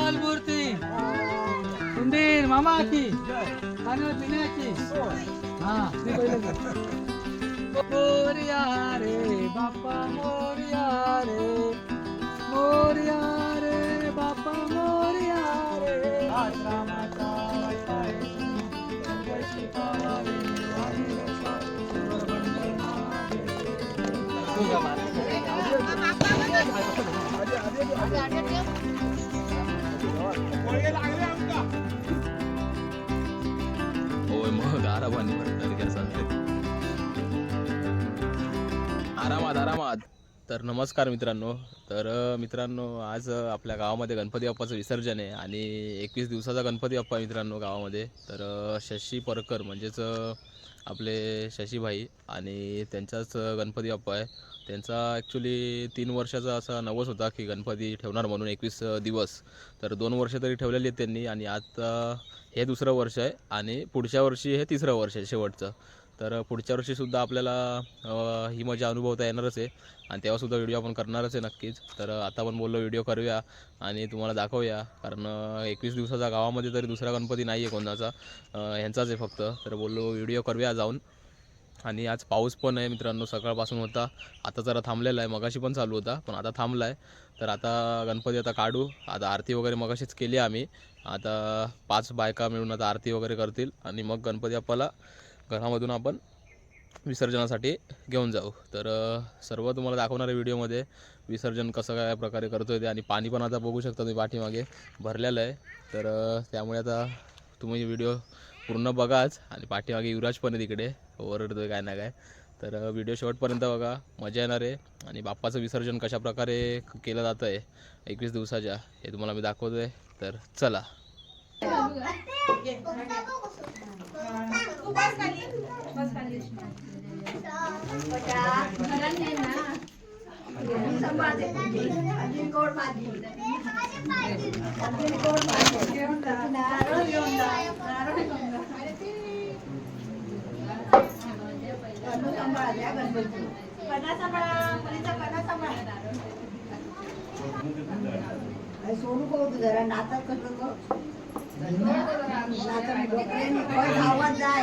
मंगल मूर्ती। सुंदीर मामा की खाण्या पिण्याची हा। ते पहिलं कर. मोरया रे बाप्पा मोरया रे। मोरया रे बाप्पा मोरया रे। आश्रमाचा वैताय वैशी पावावे वाणी होय मग आरामाने काय सांगते आरामात आरामात. तर नमस्कार मित्रांनो. तर मित्रांनो आज आपल्या गावामध्ये गणपती बाप्पाचं विसर्जन आहे आणि एकवीस दिवसाचा गणपती बाप्पा मित्रांनो गावामध्ये. तर शशी परकर म्हणजेच आपले शशीभाई आणि त्यांचाच गणपती बाप्पा आहे. त्यांचा ॲक्च्युली तीन वर्षाचा असा नवस होता की गणपती ठेवणार म्हणून एकवीस दिवस. तर दोन वर्ष तरी ठेवलेली आहेत त्यांनी आणि आता हे दुसरं वर्ष आहे आणि पुढच्या वर्षी हे तिसरं वर्ष आहे शेवटचं. तर पुढच्या वर्षीसुद्धा आपल्याला ही मजा अनुभवता येणारच आहे. आणि तेव्हासुद्धा व्हिडिओ आपण करणारच आहे नक्कीच. तर आता आपण बोललो व्हिडिओ करूया आणि तुम्हाला दाखवूया. कारण एकवीस दिवसाचा गावामध्ये तरी दुसरा गणपती नाही आहे कोणाचा ह्यांचाच आहे फक्त. तर बोललो व्हिडिओ करूया जाऊन. आणि आज पाऊस पण आहे मित्रांनो सकाळपासून होता. आता जरा थांबलेला आहे. मगाशी पण चालू होता पण आता थांबला आहे तर आता गणपती आता काढू. आता आरती वगैरे मगाशीच केली आम्ही. आता पाच बायका मिळून आता आरती वगैरे करतील. आणि मग गणपती आपल्याला घरामधून आपण विसर्जनासाठी घेऊन जाऊ. तर सर्व तुम्हाला दाखवणार आहे व्हिडिओमध्ये विसर्जन कसं काय प्रकारे करतो आहे ते आणि पाणी पण आता बघू शकता तुम्ही पाठीमागे भरलेलं आहे. तर त्यामुळे आता तुम्ही व्हिडिओ पूर्ण बघाच आणि पाठीमागे युवराज पण आहे तिकडे ओरडतोय काय ना काय. तर व्हिडिओ शेवटपर्यंत बघा मजा येणार आहे आणि बाप्पाचं विसर्जन कशा प्रकारे क- केलं जातं आहे एकवीस दिवसाच्या हे तुम्हाला मी दाखवतो आहे तर चला. सोनू करू जरा नातात कसं कर नातात डोक्याने पण आवाज जाय?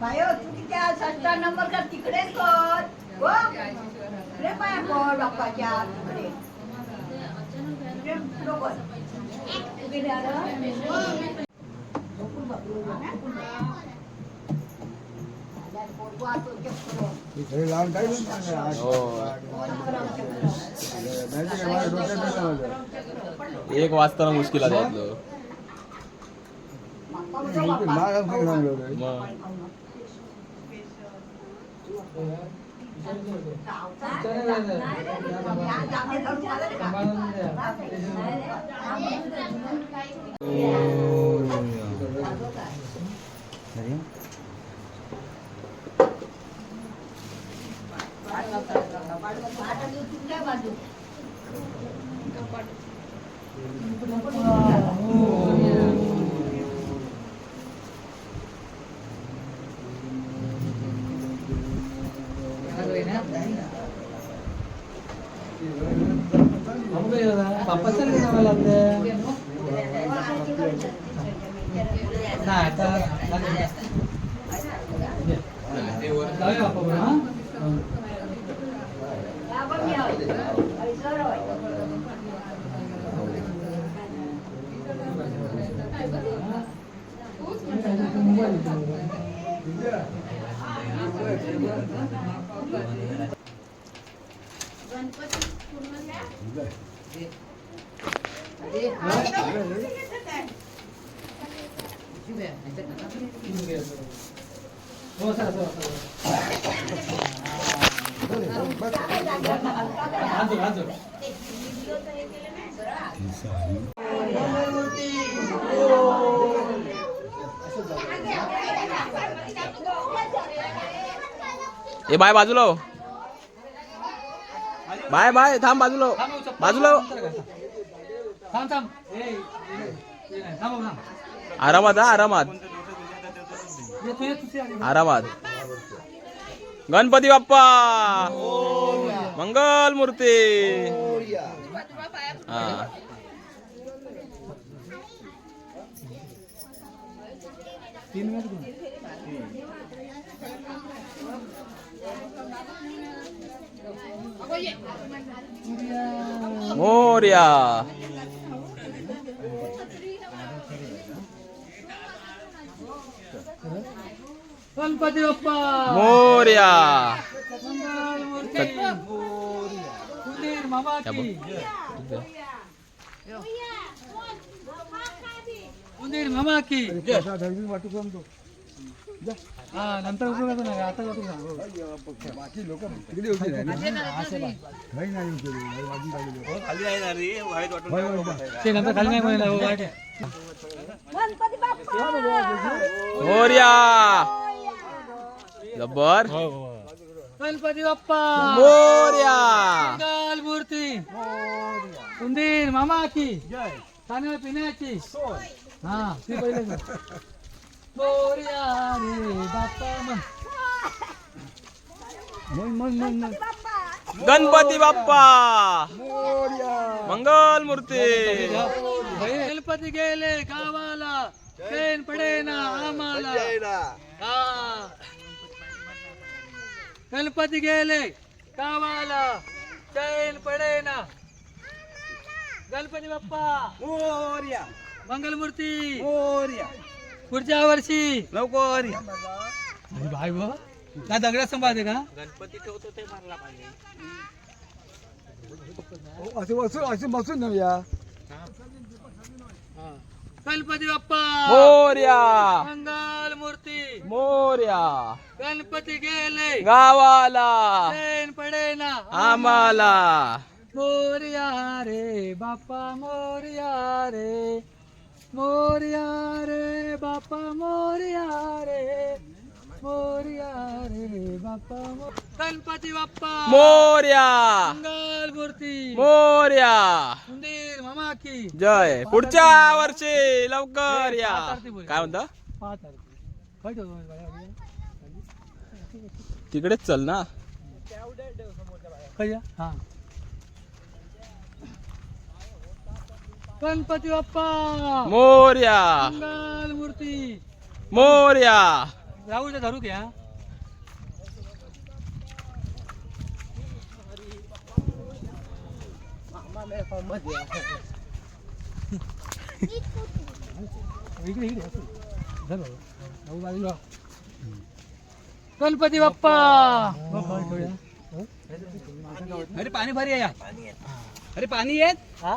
बायो तू त्या सष्टा नंबर का तिकडेच कर हो तिकडे पाया कर बाप्पाच्या तिकडे तिकडे पुढं कर. तू गेले आलं? झोपून बघ. 이렇게 말하면 그런 거래. 뭐. పాటలు చూస్తుంటే వాళ్ళు తప్పసరి వాళ్ళందే Thank you. गणपती ए बाय बाजूला हो. बाय बाय थांब बाजूला बाजूला आरामात हा आरामात. आरामात. गणपती बाप्पा. मंगल मूर्ती. हा. तीन मिनिट घेऊन. मोर्या. गणपती बाप्पा. मोर्या. कुंदीर मामा की. हा नंतर उपयोग होतो ना आता जातो ना. ते नंतर खाली नाही म्हणाला, हो, वाईट आहे. गणपती बाप्पा मोर्या जब्बर गणपती बाप्पा. मोर्या. मंगल मूर्ती. कुंदीर मामा की. खाण्या पिण्याची. हा ती पहिले कर. मोरया रे बाप्पा मन मन मन मन गणपती बाप्पा मंगल मूर्ती गणपती गेले गावाला चैन पडे ना आम्हाला हा. गणपती गेले गावाला चैन पडे ना गणपती बाप्पा मंगलमूर्ती पुढच्या वर्षी. लवकर अरे भाई बा का दगड्या संभाळते का? असे बसून असे बसून नव्या गणपती बाप्पा. मोर्या मंगल मूर्ती. मोर्या गणपती गेले. गावाला. पडे ना आम्हाला. मोरया रे बाप्पा मोरया रे. मोरया रे बाप्पा मोरया रे मोरया रे बाप्पा मो- गणपती बाप्पा! मोर्या! मंगल मूर्ती! मोर्या! मंदिर मामा की जय पुढच्या वर्षी लवकर या. काय म्हणता? पाच? तिकडेच चल ना? हा. गणपती बाप्पा मोर्या मंगल मूर्ती मोर्या राहूच्या धरू घ्या इकडे इकडे असं. धर बाबा. राहू बाजूला. गणपती बाप्पा अरे पाणी भारी आहे या. अरे पाणी येत हा?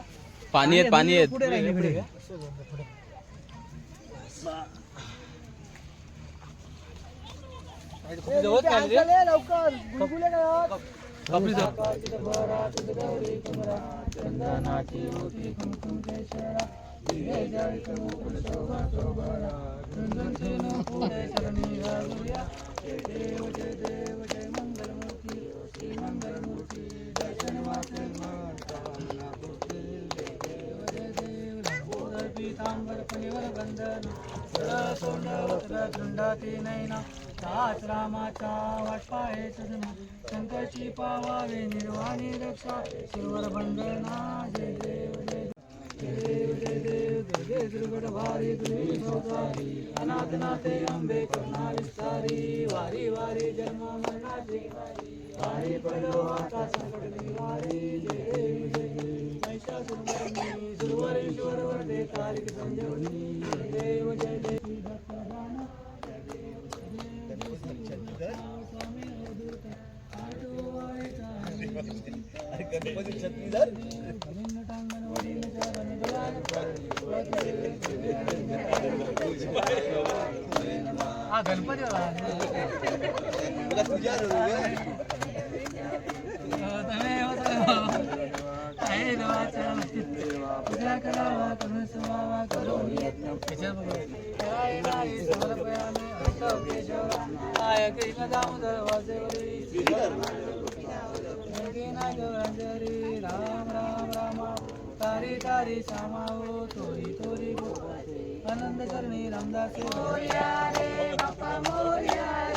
पाणी येत पाणी येत पुढे राहिले पुढे जवळ चालली? रे. लवकर. गुलगुले करा. आपली नैना ताच रामाचा वाटपाहे सदन शंकरची पावावे निर्वाणी रक्षा. शिवर बंधना जय देव जय देव. जय देव दुर्गे दुर्गट भारी दुर्वी सौदारी अनाथ नाथे अंबे करुणा विस्तारी. वारी वारी जन्म मरणाची वारी. पडो आता संकट निवारी. राम राम राम तारी तारी श्यामाओ तोरी तोरी आनंद करणी रामदास मोर्या रे. बाप्पा मोर्या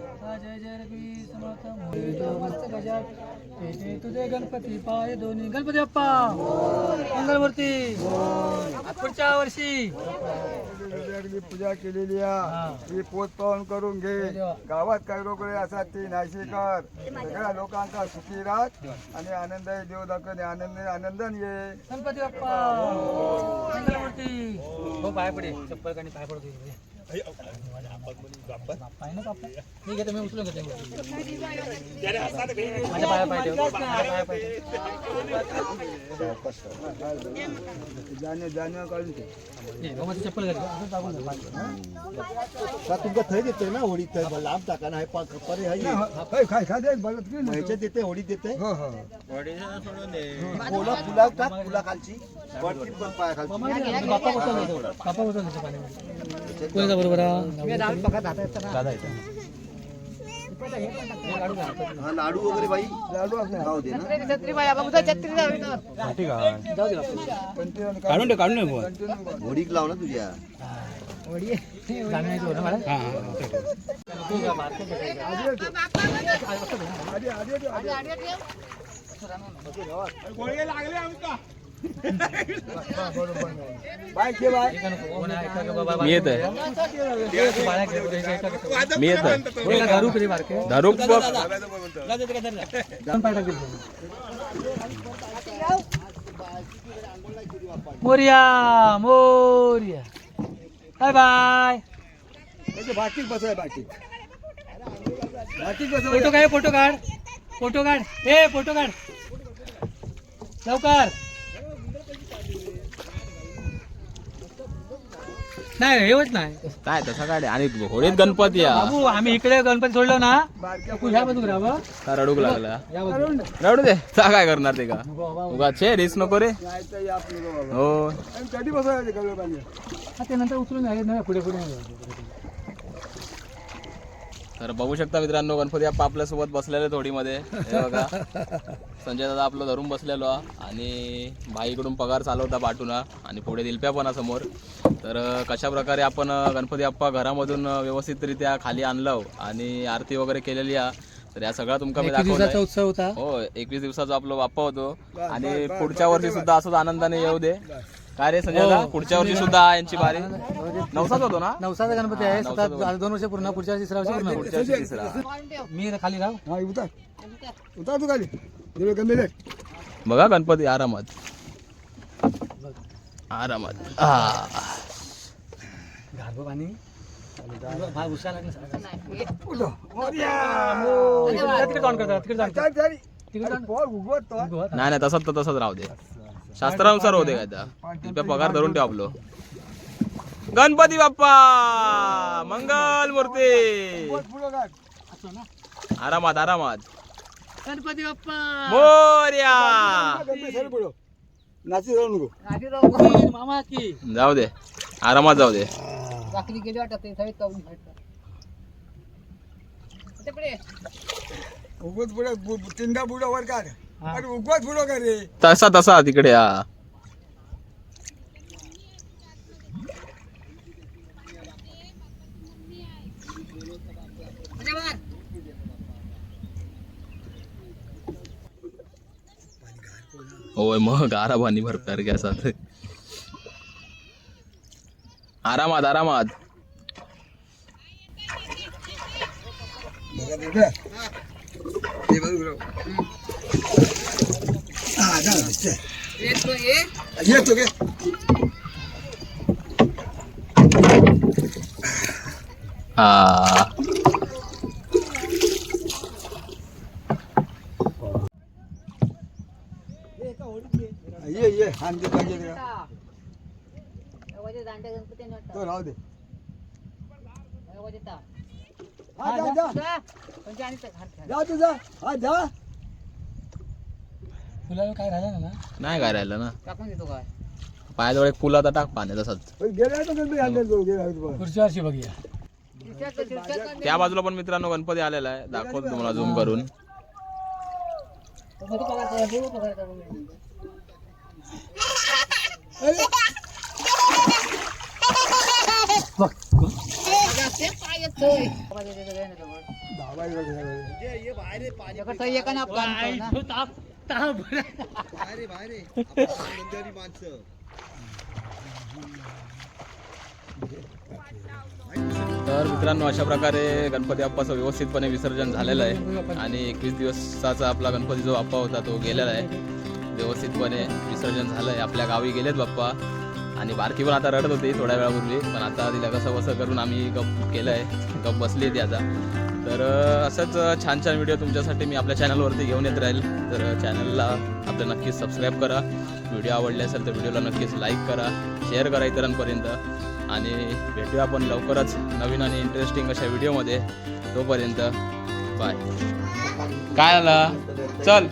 गणेश जय जय रवी समर्थ मस्त गजात तुझे गणपती पाय दोन्ही। गणपती बाप्पा! मंगलमूर्ती पुढच्या वर्षी! पूजा केलेली. आहे. ही. पोत पाहून करून घे. गावात काही लोक असतात ती नाशी कर. सगळ्या लोकांचा सुखी राहत आणि आनंद देव दाखवणे. आनंद आनंदाने ये. गणपती बाप्पा! मंगलमूर्ती हो पाय पडे. चप्पल आणि पाय पडतो मी घेतो मी उचलून घेतो माझ्या पाया पाय ठेव माझ्या पाया पाय ठेव जाणे जाणे काढून ठेव. नाही, माझी चप्पल तुमका थंय देतोय ना होडी थंय लांब टाका ना परे हाय खाय खाय खाय दे, बोलत की ह्याच्यात देते होडी देते हो हो फुला फुला टाक फुला खालची पण पाया खालची बाप्पा बसवलं. बाप्पा बसवलं कोणाचा बरोबर हा. लाडू वगैरे बाई. लाडू दे ना. काढून ठेव काढून ठेव होडीक लाव ना तुझ्या. आधी मी येत आहे मी येत आहे दारू मोर्या मोर्या. Bye bye. त्याचे बसवाय बाकीत बाकीत फोटो काय फोटो काढ फोटो काढ. ए फोटो काढ. लवकर. नाही हे होत नाही. काय तसं काय आणि होळीत गणपती या. बाबू आम्ही इकडे गणपती सोडलो ना ह्या राहा रडूक लागला? या रडू दे. ता काय करणार ते का? उगा छे रिस्क नको रे. हो. कधी बसवायचे ते नंतर उचलून पुढे पुढे. तर बघू शकता मित्रांनो गणपती बाप्पा आपल्यासोबत बसलेले थोडीमध्ये. हे बघा. संजय दादा आपलं धरून बसलेलो हा. आणि भाईकडून पगार चालवता पाठूना आणि पुढे दिलप्या पण समोर. तर कशा प्रकारे आपण गणपती बाप्पा घरामधून व्यवस्थितरित्या खाली आणलं आणि आरती वगैरे केलेली आहे तर या सगळ्या तुमका मी दाखवलं उत्सव होता. हो एकवीस दिवसाचा आपला बाप्पा होतो. आणि पुढच्या वर्षी सुद्धा असंच आनंदाने येऊ दे. काय रे संजय दादा पुढच्या वर्षी सुद्धा यांची बारी. नवसाच होतो ना? नवसाचा गणपती आहे. दोन वर्ष पूर्ण पुढच्या वर्षी तिसरा वर्ष पूर्ण. पुढच्या वर्षी तिसरा. मी खाली राहू. हा उतार. उतार तू खाली. दिवे गंभीर बघा गणपती आरामात. आरामात. पाणी. हा तो नाही नाही तसंच तर तसंच राहू दे. शास्त्रानुसार होते काय त्या पगार धरून ठेव आपलं गणपती बाप्पा मंगल मूर्ती आरामात आरामात गणपती बाप्पा मोर्या नाची जाऊ नको मामा की जाऊ दे आरामात जाऊ दे रात्री गेली वाटत उगवत पुढं बु- तीनदा बुडं वर काढ अरे उगवत पुढं का रे? तसा तसा तिकडे हा होय मग आरामानी भरपूर गॅसात आरामात आरामात. बघा 하나, 둘, 왼쪽에. 아, 이쪽에. 네. 아. 아. 예, 예, 안 돼, 안 돼. 또 나오대. 아, 자, 자. 야, 자, 자. 아, 자. फुलाला काय राहिलं ना? नाही काय राहिलं ना. टाकून देतो काय? पायाजवळ एक पूल आता टाक पाण्यात तसाच. बघूया. त्या बाजूला पण मित्रांनो गणपती आलेला आहे. दाखवतो तुम्हाला झूम करून. बाहेर बाहेर आनंदारी माणसं. तर मित्रांनो अशा प्रकारे गणपती बाप्पाचं व्यवस्थितपणे विसर्जन झालेलं आहे. आणि एकवीस दिवसाचा आपला गणपती जो बाप्पा होता तो गेलेला आहे. व्यवस्थितपणे विसर्जन झालं आहे आपल्या गावी गेलेत बाप्पा. आणि बारकी पण आता रडत होती थोड्या वेळापूर्वी. पण आता तिला कसं कसं करून आम्ही गप केलं आहे गप बसली आहे ती आता. तर असंच छान छान व्हिडिओ तुमच्यासाठी मी आपल्या चॅनलवरती घेऊन येत राहील. तर चॅनलला आपलं नक्कीच सबस्क्राईब करा. व्हिडिओ आवडले असेल तर व्हिडिओला नक्कीच लाईक करा शेअर करा इतरांपर्यंत. आणि भेटूया आपण लवकरच नवीन आणि इंटरेस्टिंग अशा व्हिडिओमध्ये. तोपर्यंत बाय. काय आलं? चल.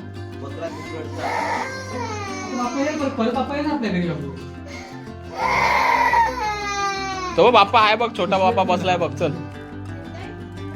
तो बाप्पा आहे बघ छोटा बाप्पा बसलाय बघ चल.